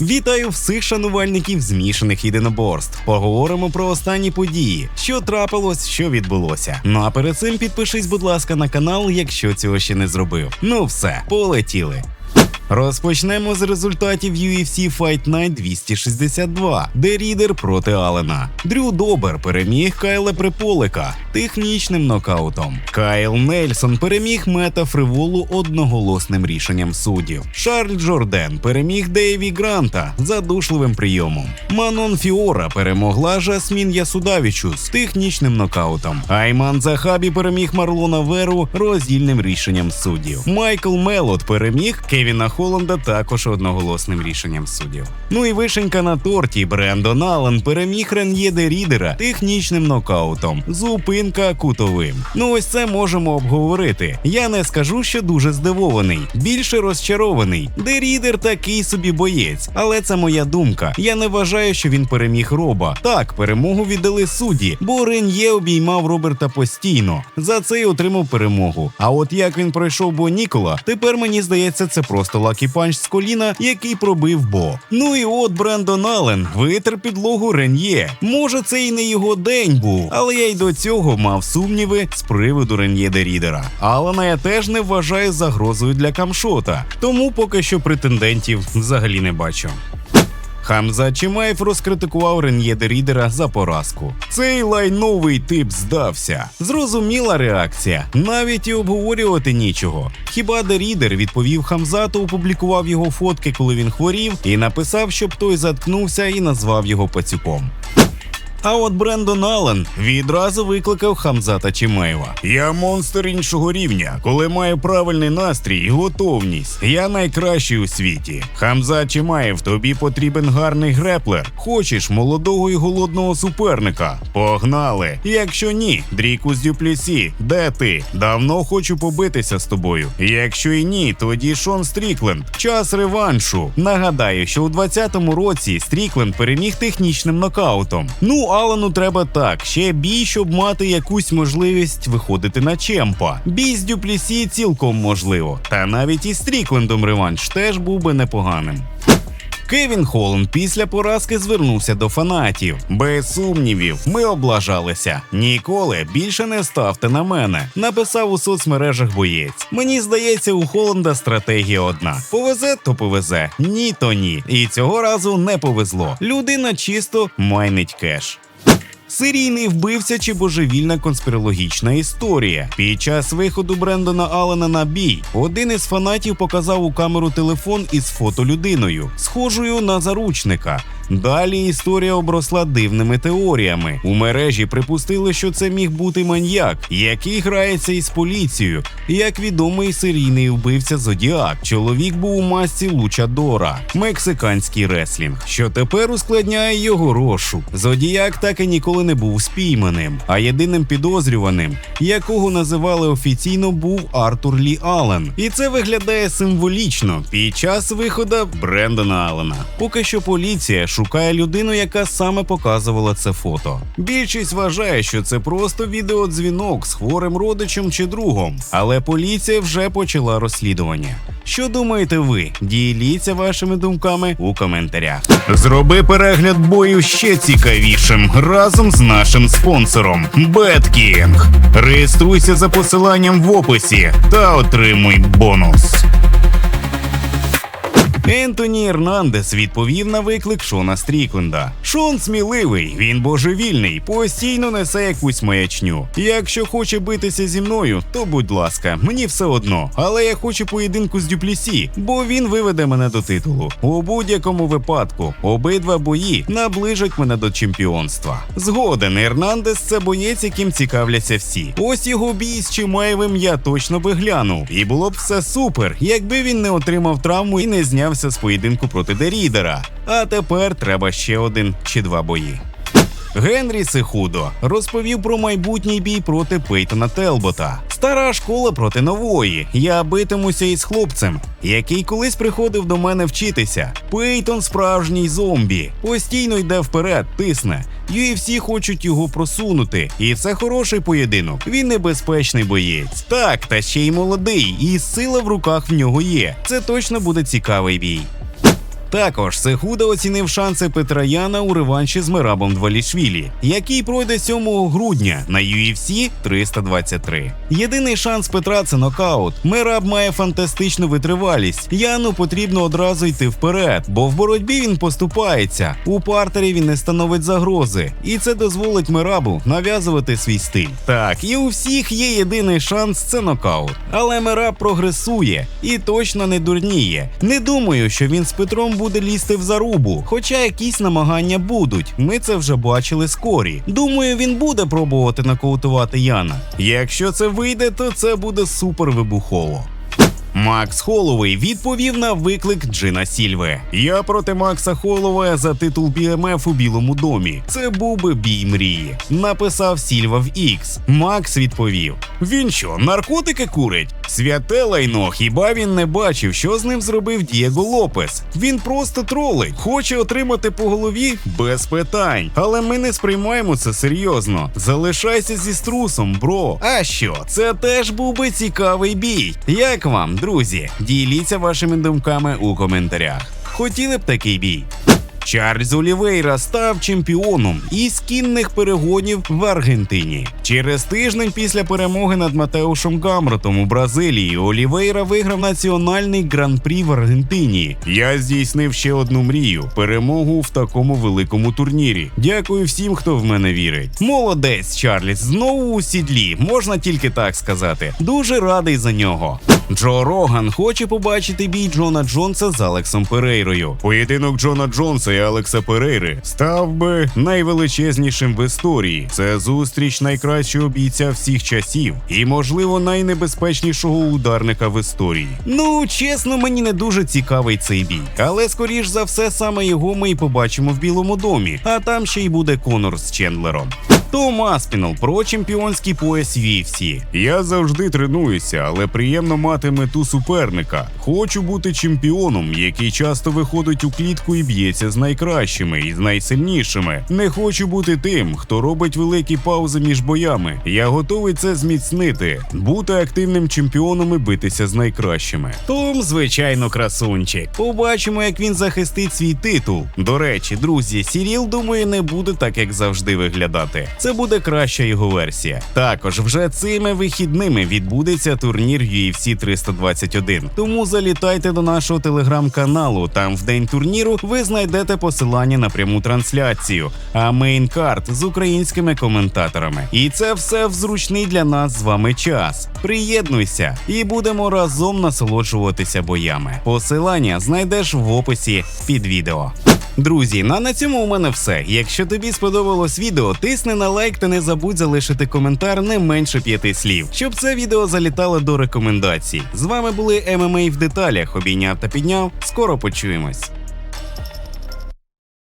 Вітаю всіх шанувальників змішаних єдиноборств. Поговоримо про останні події, що трапилось, що відбулося. Ну а перед цим підпишись, будь ласка, на канал, якщо цього ще не зробив. Ну все, полетіли. Розпочнемо з результатів UFC Fight Night 262, де Рідер проти Алена. Дрю Добер переміг Кайла Приполика технічним нокаутом. Кайл Нельсон переміг Мета Фриволу одноголосним рішенням суддів. Шарль Джорден переміг Дейві Гранта задушливим прийомом. Манон Фіора перемогла Жасмін Ясудавічу з технічним нокаутом. Айман Захабі переміг Марлона Веру роздільним рішенням суддів. Майкл Мелот переміг Кевіна Холланда також одноголосним рішенням суддів. Ну і вишенька на торті Брендон Аллен переміг Рен'єде Рідера технічним нокаутом. Зупинка кутовим. Ну ось це можемо обговорити. Я не скажу, що дуже здивований, більше розчарований. Де Рідер такий собі боєць, але це моя думка. Я не вважаю, що він переміг Роба. Так, перемогу віддали судді, бо Рен'є обіймав Роберта постійно. За це й отримав перемогу. А от як він пройшов Бо Нікола, тепер мені здається, це просто лакі панч з коліна, який пробив Бо. Ну і от Брендон Аллен витер підлогу Рен'є. Може, це і не його день був, але я й до цього мав сумніви з приводу Рен'є де Рідера. Алана я теж не вважаю загрозою для камшота, тому поки що претендентів взагалі не бачу. Хамза Чимаєв розкритикував Рен'є де Рідера за поразку. Цей лайновий тип здався. Зрозуміла реакція. Навіть і обговорювати нічого. Хіба де Рідер відповів Хамзату, опублікував його фотки, коли він хворів, і написав, щоб той заткнувся і назвав його пацюком. А от Брендон Аллен відразу викликав Хамзата Чимаєва. Я монстр іншого рівня, коли маю правильний настрій і готовність. Я найкращий у світі. Хамзат Чимаєв, тобі потрібен гарний греплер. Хочеш молодого і голодного суперника? Погнали! Якщо ні, Дрікус Дюплісі, де ти? Давно хочу побитися з тобою. Якщо і ні, тоді Шон Стрікленд. Час реваншу. Нагадаю, що у 20-му році Стрікленд переміг технічним нокаутом. Ну, Алану треба так, ще бій, щоб мати якусь можливість виходити на чемпа. Бій з Дюплісі цілком можливо. Та навіть із Стріклендом реванш теж був би непоганим. Кевін Холланд після поразки звернувся до фанатів. Без сумнівів, ми облажалися. Ніколи більше не ставте на мене. Написав у соцмережах боєць. Мені здається, у Холланда стратегія одна: повезе, то повезе, ні, то ні. І цього разу не повезло. Людина чисто майнить кеш. Серійний вбивця чи божевільна конспірологічна історія. Під час виходу Брендона Аллена на бій один із фанатів показав у камеру телефон із фотолюдиною, схожою на заручника. Далі історія обросла дивними теоріями. У мережі припустили, що це міг бути маньяк, який грається із поліцією. Як відомий серійний вбивця Зодіак, чоловік був у масці Лучадора, мексиканський реслінг, що тепер ускладняє його розшук. Зодіак так і ніколи не був спійманим, а єдиним підозрюваним, якого називали офіційно, був Артур Лі Аллен. І це виглядає символічно під час виходу Брендона Аллена. Поки що поліція шукає людину, яка саме показувала це фото. Більшість вважає, що це просто відеодзвінок з хворим родичем чи другом, але поліція вже почала розслідування. Що думаєте ви? Діліться вашими думками у коментарях. Зроби перегляд бою ще цікавішим разом з нашим спонсором BetKing. Реєструйся за посиланням в описі та отримуй бонус. Ентоні Ернандес відповів на виклик Шона Стрікленда. Шон сміливий, він божевільний, постійно несе якусь маячню. Якщо хоче битися зі мною, то будь ласка, мені все одно. Але я хочу поєдинку з Дюплісі, бо він виведе мене до титулу. У будь-якому випадку обидва бої наближать мене до чемпіонства. Згоден, Ернандес це боєць, яким цікавляться всі. Ось його бій з Чимаєвим я точно би глянув. І було б все супер, якби він не отримав травму і не знявся з поєдинку проти Дерідера. А тепер треба ще один чи два бої. Генрі Сехудо розповів про майбутній бій проти Пейтона Телбота. Стара школа проти нової. Я битимуся із хлопцем, який колись приходив до мене вчитися. Пейтон справжній зомбі. Постійно йде вперед, тисне. UFC хочуть його просунути, і це хороший поєдинок. Він небезпечний боєць. Так, та ще й молодий, і сила в руках в нього є. Це точно буде цікавий бій. Також Сехуда оцінив шанси Петра Яна у реванші з Мерабом Двалішвілі, який пройде 7 грудня на UFC 323. Єдиний шанс Петра це нокаут. Мераб має фантастичну витривалість. Яну потрібно одразу йти вперед, бо в боротьбі він поступається. У партері він не становить загрози, і це дозволить Мерабу нав'язувати свій стиль. Так, і у всіх є єдиний шанс це нокаут. Але Мераб прогресує і точно не дурніє. Не думаю, що він з Петром буде лізти в зарубу, хоча якісь намагання будуть. Ми це вже бачили з Корі. Думаю, він буде пробувати нокаутувати Яна. Якщо це вийде, то це буде супер вибухово. Макс Холовей відповів на виклик Джина Сільве. Я проти Макса Холовея за титул BMF у Білому домі. Це був би бій мрії. Написав Сільва в X. Макс відповів: Він що, наркотики курить? Святе лайно, хіба він не бачив, що з ним зробив Дієго Лопес? Він просто тролить, хоче отримати по голові без питань. Але ми не сприймаємо це серйозно. Залишайся зі струсом, бро. А що? Це теж був би цікавий бій. Як вам, друзі? Діліться вашими думками у коментарях. Хотіли б такий бій? Чарльз Олівейра став чемпіоном із кінних перегонів в Аргентині. Через тиждень після перемоги над Матеушем Гамротом у Бразилії Олівейра виграв національний гран-прі в Аргентині. Я здійснив ще одну мрію перемогу в такому великому турнірі. Дякую всім, хто в мене вірить. Молодець, Чарльз, знову у сідлі, можна тільки так сказати. Дуже радий за нього. Джо Роган хоче побачити бій Джона Джонса з Алексом Перейрою. Поєдинок Джона Джонса і Алекса Перейри став би найвеличезнішим в історії. Це зустріч найкращого бійця всіх часів і, можливо, найнебезпечнішого ударника в історії. Ну, чесно, мені не дуже цікавий цей бій, але скоріш за все саме його ми і побачимо в Білому домі. А там ще й буде Конор з Чендлером. Том Аспінал про чемпіонський пояс UFC. Я завжди тренуюся, але приємно мати мету суперника. Хочу бути чемпіоном, який часто виходить у клітку і б'ється з найкращими і з найсильнішими. Не хочу бути тим, хто робить великі паузи між боями. Я готовий це зміцнити, бути активним чемпіоном і битися з найкращими. Том, звичайно, красунчик. Побачимо, як він захистить свій титул. До речі, друзі, Сіріл, думаю, не буде так, як завжди виглядати. Це буде краща його версія. Також вже цими вихідними відбудеться турнір UFC 321. Тому залітайте до нашого телеграм-каналу. Там в день турніру ви знайдете посилання на пряму трансляцію, а мейнкарт з українськими коментаторами. І це все в зручний для нас з вами час. Приєднуйся і будемо разом насолоджуватися боями. Посилання знайдеш в описі під відео. Друзі, ну а на цьому у мене все. Якщо тобі сподобалось відео, тисни на лайк та не забудь залишити коментар не менше п'яти слів, щоб це відео залітало до рекомендацій. З вами були ММА в деталях. Обійняв та підняв. Скоро почуємось.